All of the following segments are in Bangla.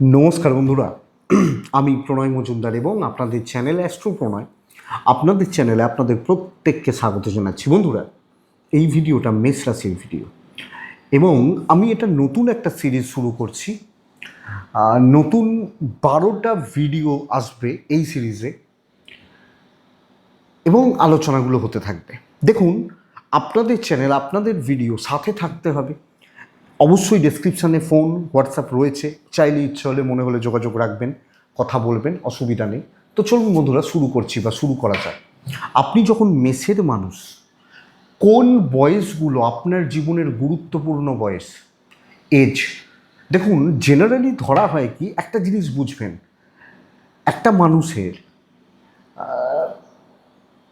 নমস্কার বন্ধুরা, আমি প্রণয় মজুমদার এবং আপনাদের চ্যানেল অ্যাস্ট্রো প্রণয়। আপনাদের চ্যানেলে আপনাদের প্রত্যেককে স্বাগত জানাচ্ছি। বন্ধুরা, এই ভিডিওটা মেষ রাশির ভিডিও। এবং আমি এটা নতুন একটা সিরিজ শুরু করছি। নতুন বারোটা ভিডিও আসবে এই সিরিজে। এবং আলোচনাগুলো হতে থাকবে। দেখুন, আপনাদের চ্যানেল, আপনাদের ভিডিও সাথে থাকতে হবে। অবশ্যই ডেসক্রিপশানে ফোন হোয়াটসঅ্যাপ রয়েছে। চাইলে ইচ্ছে হলে, মনে হলে যোগাযোগ রাখবেন, কথা বলবেন, অসুবিধা নেই। তো চলুন বন্ধুরা, শুরু করছি বা শুরু করা যায় আপনি যখন মেসের মানুষ, কোন বয়সগুলো আপনার জীবনের গুরুত্বপূর্ণ বয়স? এজ দেখুন জেনারেলি ধরা হয় কি, একটা জিনিস বুঝবেন। একটা মানুষের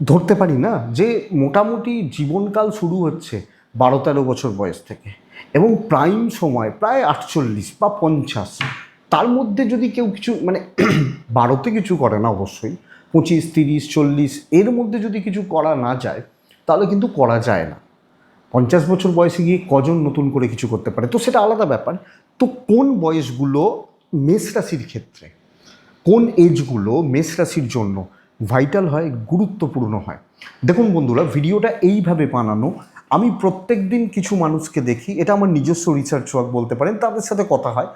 ধরতে পারি না যে মোটামুটি জীবনকাল শুরু হচ্ছে বারো তেরো বছর বয়স থেকে। এবং প্রাইম সময় প্রায় আটচল্লিশ বা পঞ্চাশ। তার মধ্যে যদি কেউ কিছু মানে বারোতে কিছু করে না অবশ্যই, পঁচিশ, তিরিশ, চল্লিশ, এর মধ্যে যদি কিছু করা না যায়, তাহলে কিন্তু করা যায় না। পঞ্চাশ বছর বয়সে গিয়ে কজন নতুন করে কিছু করতে পারে? তো সেটা আলাদা ব্যাপার। তো কোন বয়সগুলো মেষ রাশির ক্ষেত্রে? কোন এজগুলো মেষ রাশির জন্য ভাইটাল হয়, গুরুত্বপূর্ণ হয়? দেখুন বন্ধুরা ভিডিওটা এইভাবে বানানো আমি প্রত্যেক দিন কিছু মানুষকে দেখি, এটা আমার নিজস্ব রিসার্চ ওয়ার্ক বলতে পারেন, তাদের সাথে কথা হয়।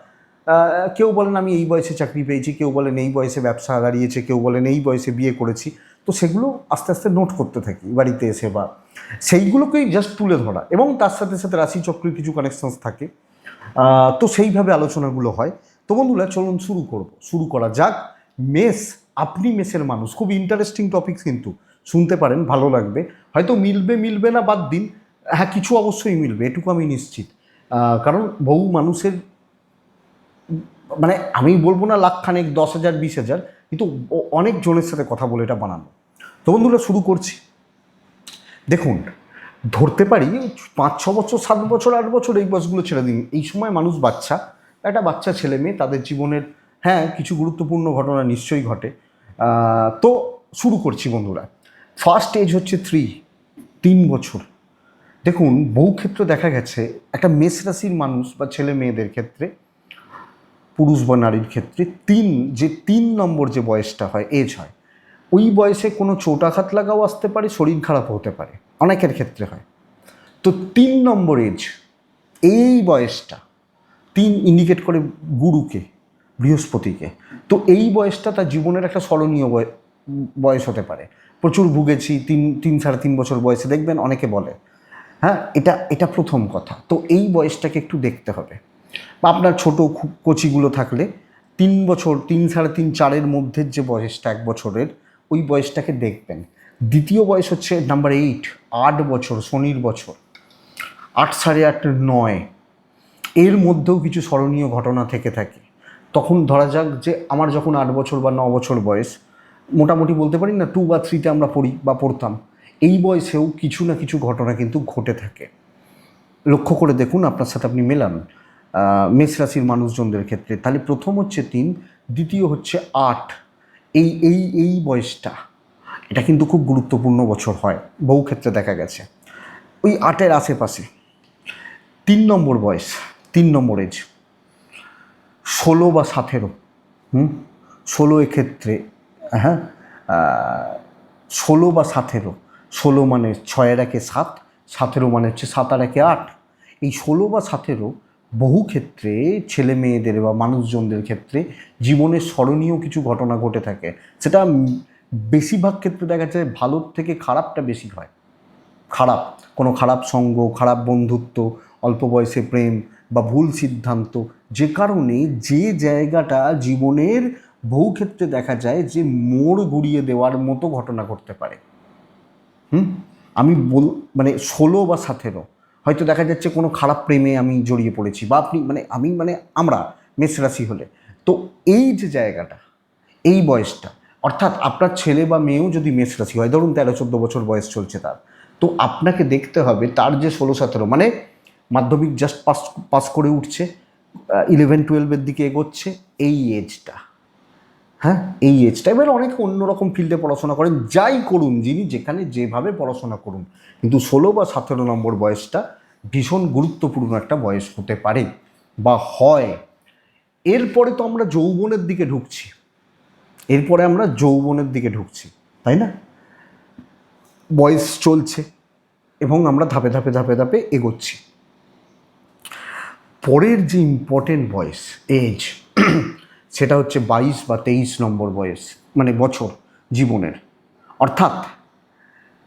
কেউ বলেন আমি এই বয়সে চাকরি পেয়েছি, কেউ বলেন এই বয়সে ব্যবসা দাঁড়িয়েছে কেউ বলেন এই বয়সে বিয়ে করেছি। তো সেগুলো আস্তে আস্তে নোট করতে থাকি বাড়িতে এসে বা সেইগুলোকেই জাস্ট তুলে ধরা এবং তার সাথে সাথে রাশিচক্রের কিছু কানেকশনস থাকে। তো সেইভাবে আলোচনাগুলো হয়। তো বন্ধুরা, চলুন শুরু করব। শুরু করা যাক। মেস, আপনি মেসের মানুষ। খুব ইন্টারেস্টিং টপিক কিন্তু শুনতে পারেন, ভালো লাগবে। হয়তো মিলবে মিলবে না, বাদ দিন। হ্যাঁ কিছু অবশ্যই মিলবে, এটুকু আমি নিশ্চিত। কারণ বহু মানুষের মানে আমি বলব না লাখখানেক দশ হাজার, বিশ হাজার, কিন্তু অনেক জনের সাথে কথা বলে এটা বানানো। তো বন্ধুরা, শুরু করছি। দেখুন, ধরতে পারি পাঁচ, ছ বছর, সাত বছর, আট বছর এই বয়সগুলো ছেড়ে দিন। এই সময় মানুষ বাচ্চা, একটা বাচ্চা ছেলে মেয়ে, তাদের জীবনের হ্যাঁ কিছু গুরুত্বপূর্ণ ঘটনা নিশ্চয়ই ঘটে। তো শুরু করছি বন্ধুরা। ফার্স্ট এজ হচ্ছে থ্রি তিন বছর। দেখুন, বহু ক্ষেত্রে দেখা গেছে, একটা মেষ রাশির মানুষ বা ছেলে মেয়েদের ক্ষেত্রে, পুরুষ বা নারীর ক্ষেত্রে তিন, যে তিন নম্বর যে বয়সটা হয় এজ হয়, ওই বয়সে কোনো চোটাঘাত লাগাও আসতে পারে, শরীর খারাপ হতে পারে, অনেকের ক্ষেত্রে হয়। তো তিন নম্বর এজ এই বয়সটা, তিন ইন্ডিকেট করে গুরুকে, বৃহস্পতিকে, তো এই বয়সটা তার জীবনের একটা স্মরণীয় বয়- বয়স হতে পারে। প্রচুর ভুগেছি, তিন তিন সাড়ে তিন বছর বয়সে, দেখবেন অনেকে বলে হ্যাঁ এটা এটা প্রথম কথা। তো এই বয়সটাকে একটু দেখতে হবে। বা আপনার ছোটো কচিগুলো থাকলে তিন বছর, তিন সাড়ে তিন, চারের মধ্যে যে বয়সটা, এক বছরের, ওই বয়সটাকে দেখবেন। দ্বিতীয় বয়স হচ্ছে নাম্বার এইট আট বছর, শনির বছর। আট সাড়ে আট, নয়। এর মধ্যেও কিছু স্মরণীয় ঘটনা থেকে থাকে। তখন ধরা যাক যে আমার যখন আট বছর বা ন বছর বয়স, মোটামুটি বলতে পারি না টু বা থ্রিতে আমরা পড়ি বা পড়তাম। এই বয়সেও কিছু না কিছু ঘটনা কিন্তু ঘটে থাকে। লক্ষ্য করে দেখুন, আপনার সাথে আপনি মেলান। মেষ রাশির মানুষজনদের ক্ষেত্রে। তাহলে প্রথম হচ্ছে তিন, দ্বিতীয় হচ্ছে আট। এই এই এই বয়সটা, এটা কিন্তু খুব গুরুত্বপূর্ণ বছর হয়। বহু ক্ষেত্রে দেখা গেছে। ওই আটের আশেপাশে তিন নম্বর বয়স, তিন নম্বর এজ ষোলো বা সতেরো, হুম? ষোলো এক্ষেত্রে হ্যাঁ? ষোলো বা সতেরো। ষোলো মানে ছয়ের একে সাত, সতেরো মানে হচ্ছে সাত আর একে আট। এই ষোলো বা সতেরো বহু ক্ষেত্রে ছেলে মেয়েদের বা মানুষজনদের ক্ষেত্রে জীবনের স্মরণীয় কিছু ঘটনা ঘটে থাকে। সেটা বেশিরভাগ ক্ষেত্রে দেখা যায় ভালোর থেকে খারাপটা বেশি হয়। খারাপ, কোনো খারাপ সঙ্গ, খারাপ বন্ধুত্ব, অল্প বয়সে প্রেম বা ভুল সিদ্ধান্ত, যে কারণে যে জায়গাটা জীবনের বহু ক্ষেত্রে দেখা যায় যে মোড় ঘুরিয়ে দেওয়ার মতো ঘটনা ঘটতে পারে। হুম? আমি বল মানে ষোলো বা সতেরো। হয়তো দেখা যাচ্ছে কোনো খারাপ প্রেমে আমি জড়িয়ে পড়েছি বা আপনি মানে আমি মানে আমরা মেষ রাশি হলে। তো এই যে জায়গাটা, এই বয়সটা, অর্থাৎ আপনার ছেলে বা মেয়েও যদি মেষ রাশি হয়, ধরুন তেরো, চোদ্দ বছর বয়স চলছে তার, তো আপনাকে দেখতে হবে তার যে ষোলো, সতেরো মানে মাধ্যমিক জাস্ট পাস পাস করে উঠছে ইলেভেন টুয়েলভের দিকে এগোচ্ছে, এই এজটা হ্যাঁ এই এজটা এবার অনেকে অন্যরকম ফিল্ডে পড়াশোনা করেন। যাই করুন, যিনি যেখানে যেভাবে পড়াশোনা করুন। কিন্তু ষোলো বা সতেরো নম্বর বয়সটা ভীষণ গুরুত্বপূর্ণ একটা বয়স হতে পারে বা হয়। এরপরে তো আমরা যৌবনের দিকে ঢুকছি। এরপরে আমরা যৌবনের দিকে ঢুকছি, তাই না? বয়স চলছে এবং আমরা ধাপে ধাপে ধাপে ধাপে এগোচ্ছি। পরের যে ইম্পর্টেন্ট বয়স এজ সেটা হচ্ছে বাইশ বা তেইশ নম্বর বয়স মানে বছর জীবনের। অর্থাৎ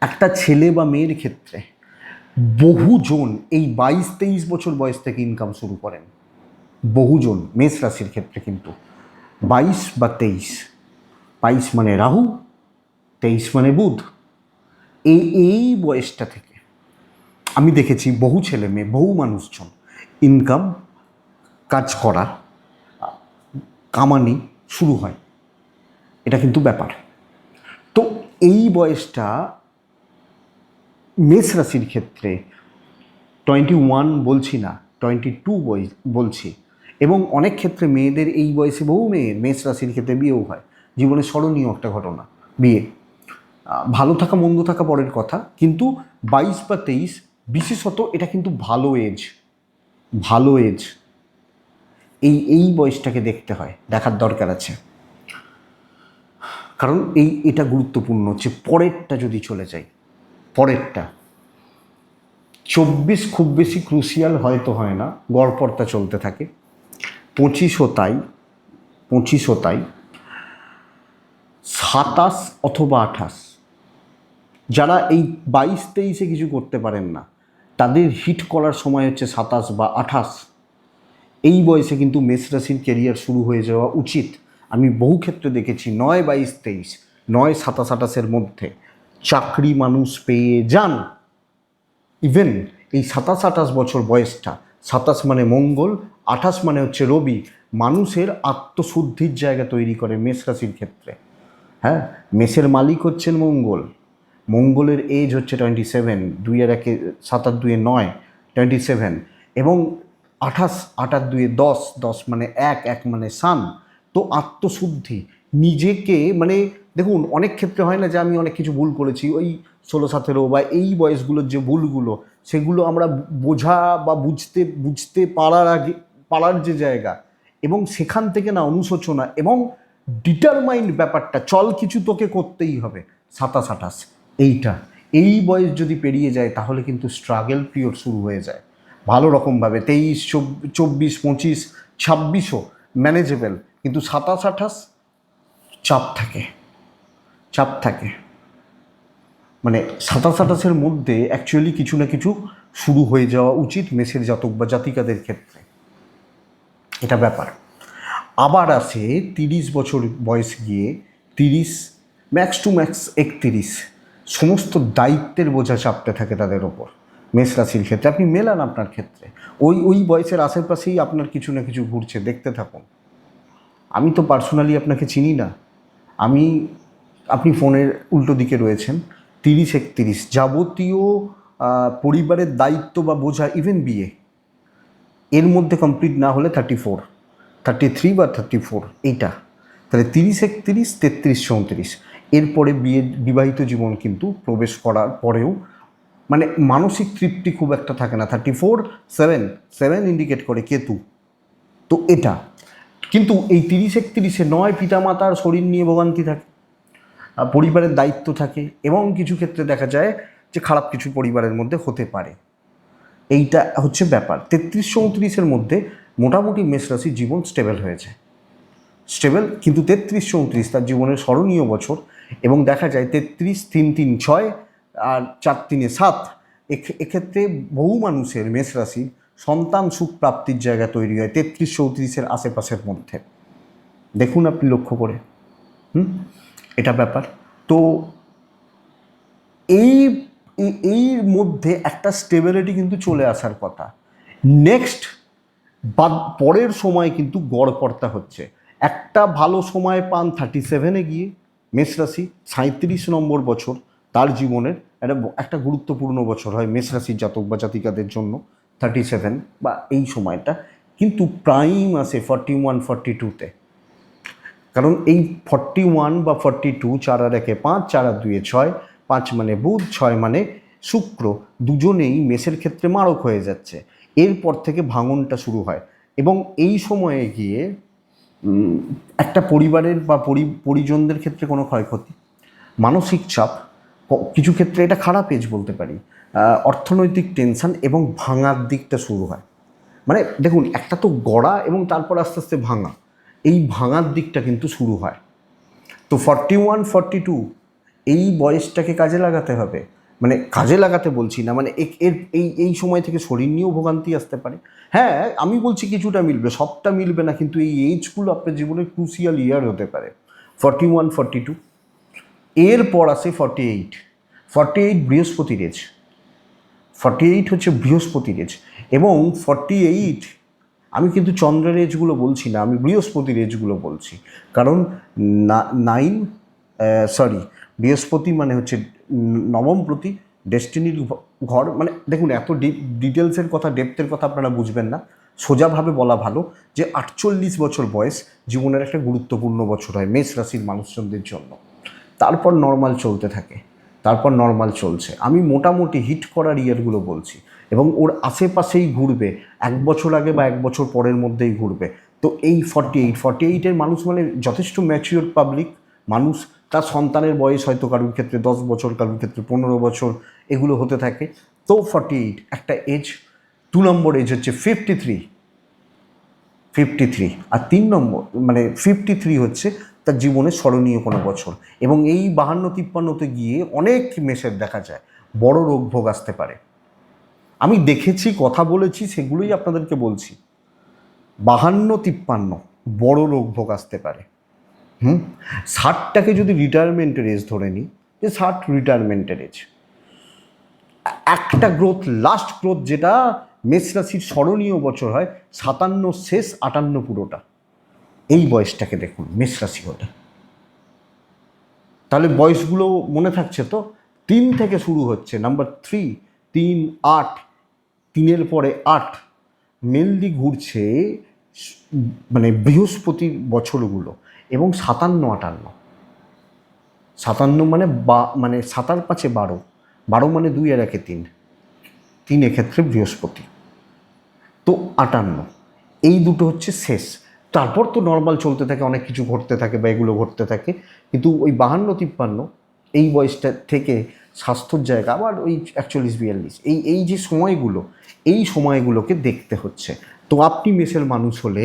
একটা ছেলে বা মেয়ের ক্ষেত্রে বহুজন এই বাইশ, তেইশ বছর বয়স থেকে ইনকাম শুরু করেন। বহুজন মেষ রাশির ক্ষেত্রে কিন্তু। বাইশ বা তেইশ। বাইশ মানে রাহু, তেইশ মানে বুধ। এই এই বয়সটা থেকে আমি দেখেছি বহু ছেলে মেয়ে, বহু মানুষজন ইনকাম কাজ করা কামানি শুরু হয়। এটা কিন্তু ব্যাপার। তো এই বয়সটা মেষ রাশির ক্ষেত্রে টোয়েন্টি ওয়ান বলছি না টোয়েন্টি টু বলছি। এবং অনেক ক্ষেত্রে মেয়েদের এই বয়সে বহু মেয়ের মেষ রাশির ক্ষেত্রে বিয়েও হয়। জীবনে স্মরণীয় একটা ঘটনা, বিয়ে। ভালো থাকা, মন্দ থাকা পরের কথা, কিন্তু বাইশ বা তেইশ বিশেষত এটা কিন্তু ভালো এজ ভালো এজ এই এই বয়সটাকে দেখতে হয়, দেখার দরকার আছে। কারণ এই, এটা গুরুত্বপূর্ণ যে পরেরটা যদি চলে যায়, পরেরটা। চব্বিশ খুব বেশি ক্রুশিয়াল হয়তো হয় না, গড়পড়তা চলতে থাকে। পঁচিশও তাই পঁচিশও তাই। সাতাশ অথবা আঠাশ। যারা এই বাইশ তেইশে কিছু করতে পারেন না, তাদের হিট করার সময় হচ্ছে সাতাশ বা আঠাশ। এই বয়সে কিন্তু মেষ রাশির কেরিয়ার শুরু হয়ে যাওয়া উচিত। আমি বহু ক্ষেত্রে দেখেছি নয় বাইশ তেইশ, নয় সাতাশ আঠাশের মধ্যে চাকরি মানুষ পেয়ে যান। ইভেন এই সাতাশ আঠাশ বছর বয়সটা, সাতাশ মানে মঙ্গল, আঠাশ মানে হচ্ছে রবি, মানুষের আত্মশুদ্ধির জায়গা তৈরি করে মেষ রাশির ক্ষেত্রে। হ্যাঁ মেষের মালিক হচ্ছেন মঙ্গল, মঙ্গলের এজ হচ্ছে টোয়েন্টি সেভেন দুইয়ের একে, সাত আট দুয়ে নয় টোয়েন্টি সেভেন এবং আঠাশ আট দুয়ে দশ দশ মানে এক এক মানে সান। তো আত্মশুদ্ধি, নিজেকে মানে দেখুন, অনেক ক্ষেত্রে হয় না যে আমি অনেক কিছু ভুল করেছি, ওই ষোলো, সতেরো বা এই বয়সগুলোর যে ভুলগুলো, সেগুলো আমরা বোঝা বা বুঝতে বুঝতে পারার আগে, পারার যে জায়গা এবং সেখান থেকে না অনুশোচনা এবং ডিটারমাইন্ড ব্যাপারটা, চল কিছু তোকে করতেই হবে, সাতাশ, আঠাশ, এইটা। এই বয়স যদি পেরিয়ে যায়, তাহলে কিন্তু স্ট্রাগল পিরিয়ড শুরু হয়ে যায়। ভালো রকমভাবে, তেইশ চব্বিশ, পঁচিশ, ছাব্বিশও ম্যানেজেবল কিন্তু সাতাশ, আঠাশ চাপ থাকে চাপ থাকে। মানে সাতাশ, আঠাশের মধ্যে অ্যাকচুয়ালি কিছু না কিছু শুরু হয়ে যাওয়া উচিত মেসের জাতক বা জাতিকাদের ক্ষেত্রে। এটা ব্যাপার। আবার আসে তিরিশ বছর বয়স গিয়ে তিরিশ ম্যাক্স টু ম্যাক্স একত্রিশ। সমস্ত দায়িত্বের বোঝা চাপতে থাকে তাদের ওপর। মেষ রাশির ক্ষেত্রে, আপনি মেলান আপনার ক্ষেত্রে। ওই ওই বয়সের আশেপাশেই আপনার কিছু না কিছু ঘুরছে, দেখতে থাকুন। আমি তো পার্সোনালি আপনাকে চিনি না। আমি, আপনি ফোনের উল্টো দিকে রয়েছেন, তিরিশ একত্রিশ যাবতীয় পরিবারের দায়িত্ব বা বোঝা ইভেন বিয়ে। এর মধ্যে কমপ্লিট না হলে থার্টি ফোর থার্টি থ্রি বা থার্টি ফোর এইটা। তাহলে তিরিশ একত্রিশ, তেত্রিশ চৌত্রিশ। এরপরে বিয়ে বিবাহিত জীবন কিন্তু প্রবেশ করার পরেও মানে মানসিক তৃপ্তি খুব একটা থাকে না। Thirty four seven seven indicate করে কেতু। তো এটা। কিন্তু এই তিরিশ একত্রিশে নয় পিতামাতার শরীর নিয়ে ভোগান্তি থাকে পরিবারের দায়িত্ব থাকে, এবং কিছু ক্ষেত্রে দেখা যায় যে খারাপ কিছু পরিবারের মধ্যে হতে পারে। এইটা হচ্ছে ব্যাপার। তেত্রিশ চৌত্রিশের মধ্যে মোটামুটি মেষ রাশির জীবন স্টেবল হয়েছে। স্টেবল কিন্তু তেত্রিশ চৌত্রিশ তার জীবনের স্মরণীয় বছর, এবং দেখা যায় তেত্রিশ তিন তিন ছয় আর চার তিনে সাত এক্ষে- এক্ষেত্রে বহু মানুষের মেষ রাশি সন্তান সুখ প্রাপ্তির জায়গা তৈরি হয় তেত্রিশ, চৌত্রিশের আশেপাশের মধ্যে। দেখুন আপনি লক্ষ্য করে। হুম? এটা ব্যাপার। তো এই এই- মধ্যে একটা স্টেবিলিটি কিন্তু চলে আসার কথা। নেক্সট বাদ, পরের সময় কিন্তু গড়পড়তা হচ্ছে। একটা ভালো সময় পান থার্টি সেভেনে গিয়ে, মেষ রাশি সাঁত্রিশ নম্বর বছর। তার জীবনের একটা একটা গুরুত্বপূর্ণ বছর হয় মেষ রাশির জাতক বা জাতিকাদের জন্য থার্টি সেভেন বা এই সময়টা। কিন্তু প্রাইম আসে ফর্টি ওয়ান ফর্টি টুতে কারণ এই ফর্টি ওয়ান বা ফর্টি টু চার আর একে পাঁচ, চার আর দুয়ে ছয়, পাঁচ মানে বুধ, ছয় মানে শুক্র, দুজনেই মেষের ক্ষেত্রে মারক হয়ে যাচ্ছে। এরপর থেকে ভাঙনটা শুরু হয়। এবং এই সময়ে গিয়ে একটা পরিবারের বা পরিজনদের ক্ষেত্রে কোনো ক্ষয়ক্ষতি। মানসিক চাপ কিছু ক্ষেত্রে এটা খারাপ এজ বলতে পারি। অর্থনৈতিক টেনশন এবং ভাঙার দিকটা শুরু হয়। মানে দেখুন, একটা তো গড়া এবং তারপর আস্তে আস্তে ভাঙা, এই ভাঙার দিকটা কিন্তু শুরু হয়। তো ফর্টি ওয়ান ফর্টি টু এই বয়সটাকে কাজে লাগাতে হবে। মানে কাজে লাগাতে বলছি না মানে এর, এই এই সময় থেকে শরীর নিয়েও ভোগান্তি আসতে পারে। হ্যাঁ আমি বলছি কিছুটা মিলবে, সবটা মিলবে না, কিন্তু এই এইজগুলো আপনার জীবনের ক্রুসিয়াল ইয়ার হতে পারে। ফর্টি ওয়ান ফর্টি টু এরপর আসে forty eight forty eight Brihaspati raise. Forty eight হচ্ছে বৃহস্পতি রেজ। এবং ফর্টি এইট আমি কিন্তু চন্দ্রের রেজগুলো বলছি না, আমি বৃহস্পতির রেজগুলো বলছি। কারণ নাইন সরি বৃহস্পতি মানে হচ্ছে নবম প্রতি ডেস্টিনির ঘর। মানে দেখুন, এত ডিপ ডিটেলসের কথা ডেপথের কথা আপনারা বুঝবেন না। সোজাভাবে বলা ভালো যে আটচল্লিশ বছর বয়স জীবনের একটা গুরুত্বপূর্ণ বছর হয়, মেষ রাশির মানুষজনদের জন্য। তারপর নর্মাল চলতে থাকে, তারপর নর্মাল চলছে। আমি মোটামুটি হিট করার ইয়ারগুলো বলছি এবং ওর আশেপাশেই ঘুরবে, এক বছর আগে বা এক বছর পরের মধ্যেই ঘুরবে। তো এই ফর্টি এইট ফর্টি এইটের মানুষ মানে যথেষ্ট ম্যাচিওর পাবলিক মানুষ, তার সন্তানের বয়স হয়তো কারোর ক্ষেত্রে দশ বছর, কারোর ক্ষেত্রে পনেরো বছর, এগুলো হতে থাকে। তো ফর্টি এইট একটা এজ দু নম্বর এজ হচ্ছে ফিফটি থ্রি ফিফটি থ্রি আর তিন নম্বর মানে ফিফটি থ্রি হচ্ছে তার জীবনে স্মরণীয় কোনো বছর। এবং এই বাহান্ন তিপ্পান্নতে গিয়ে অনেক মেসের দেখা যায়। বড় রোগ ভোগ আসতে পারে। আমি দেখেছি, কথা বলেছি, সেগুলোই আপনাদেরকে বলছি। বাহান্ন তিপ্পান্ন, বড় রোগ ভোগ আসতে পারে। হুম? ষাটটাকে যদি রিটায়ারমেন্টের এজ ধরে নিই, যে ষাট রিটায়ারমেন্টের এজ একটা গ্রোথ লাস্ট গ্রোথ যেটা মেষ রাশির স্মরণীয় বছর হয়, সাতান্ন শেষ আটান্ন পুরোটা। এই বয়সটাকে দেখুন, মেষ রাশি হলে তাহলে বয়সগুলো মনে থাকছে তো? তিন থেকে শুরু হচ্ছে নাম্বার থ্রি তিন, আট, তিনের পরে আট, মেনলি ঘুরছে মানে বৃহস্পতির বছরগুলো এবং সাতান্ন, আটান্ন। সাতান্ন মানে বা মানে সাতার পাঁচে বারো বারো মানে দুই আর একে তিন। তিন এক্ষেত্রে বৃহস্পতি। তো আটান্ন, এই দুটো হচ্ছে শেষ। তারপর তো নর্মাল চলতে থাকে, অনেক কিছু ঘটতে থাকে বা এগুলো ঘটতে থাকে। কিন্তু ওই বাহান্ন তিপ্পান্ন, এই বয়সটা থেকে স্বাস্থ্যর জায়গা, আবার ওই একচল্লিশ বিয়াল্লিশ, এই এই যে সময়গুলো, এই সময়গুলোকে দেখতে হচ্ছে। তো আপনি মেসের মানুষ হলে,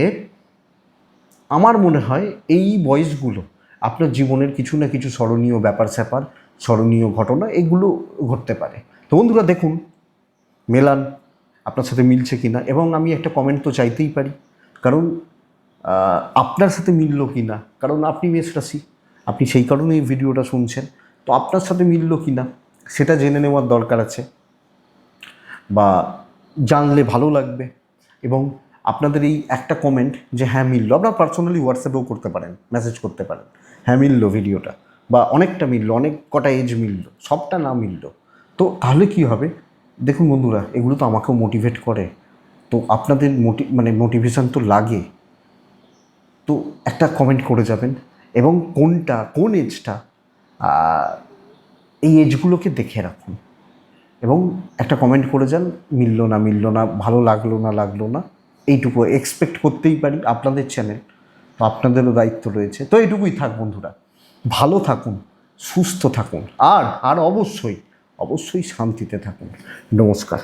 আমার মনে হয় এই বয়সগুলো, আপনার জীবনের কিছু না কিছু স্মরণীয় ব্যাপার স্যাপার, স্মরণীয় ঘটনা, এগুলো ঘটতে পারে। তো বন্ধুরা দেখুন, মেলান আপনার সাথে মিলছে কি না এবং আমি একটা কমেন্ট তো চাইতেই পারি। কারণ আপনার সাথে মিললো কি না কারণ আপনি মেষ রাশি আপনি সেই কারণে এই ভিডিওটা শুনছেন। তো আপনার সাথে মিললো কি না সেটা জেনে নেওয়ার দরকার আছে। বা জানলে ভালো লাগবে। এবং আপনাদের এই একটা কমেন্ট যে হ্যাঁ মিললো। আপনারা পার্সোনালি হোয়াটসঅ্যাপেও করতে পারেন মেসেজ করতে পারেন। হ্যাঁ মিললো ভিডিওটা। বা, অনেকটা মিললো, অনেক কটা এজ মিললো, সবটা না মিললো। তো তাহলে কি হবে? দেখুন বন্ধুরা, এগুলো তো আমাকেও মোটিভেট করে। তো আপনাদের মোটি মানে মোটিভেশন তো লাগে। তো একটা কমেন্ট করে যাবেন এবং কোনটা, কোন এজটা এই এজগুলোকে দেখে রাখুন। এবং একটা কমেন্ট করে যান, মিললো না মিললো না, ভালো লাগল না লাগল না, এইটুকু এক্সপেক্ট করতেই পারি আপনাদের চ্যানেল তো আপনাদেরও দায়িত্ব রয়েছে। তো এইটুকুই থাক বন্ধুরা। ভালো থাকুন, সুস্থ থাকুন, আর আর অবশ্যই অবশ্যই শান্তিতে থাকুন। নমস্কার।